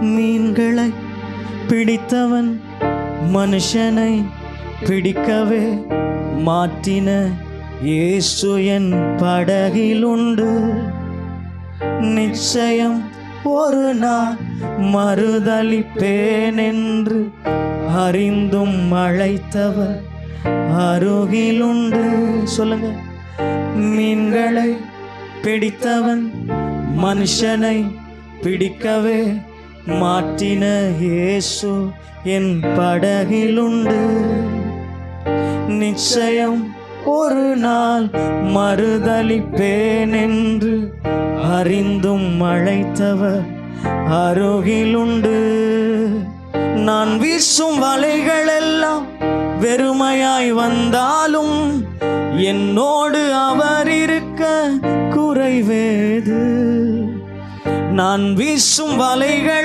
மீன்களை பிடித்தவன் மனுஷனை பிடிக்கவே மாற்றின இயேசு என் படகில் உண்டு நிச்சயம் ஒரு நாள் மறுதளிப்பேன் என்று அறிந்தும் அழைத்தவர் அருகிலுண்டு. சொல்லுங்க. மீன்களை பிடித்தவன் மனுஷனை பிடிக்கவே மாற்றின இயேசு என் படகிலுண்டு. நிச்சயம் ஒரு நாள் மறுதளிப்பேன் என்று அறிந்தும் அழைத்தவர் அருகிலுண்டு. நான் வீசும் வலைகள் எல்லாம் வெறுமையாய் வந்தாலும் என்னோடு அவர் இருக்க குறைவேது. நான் வீசும் வலைகள்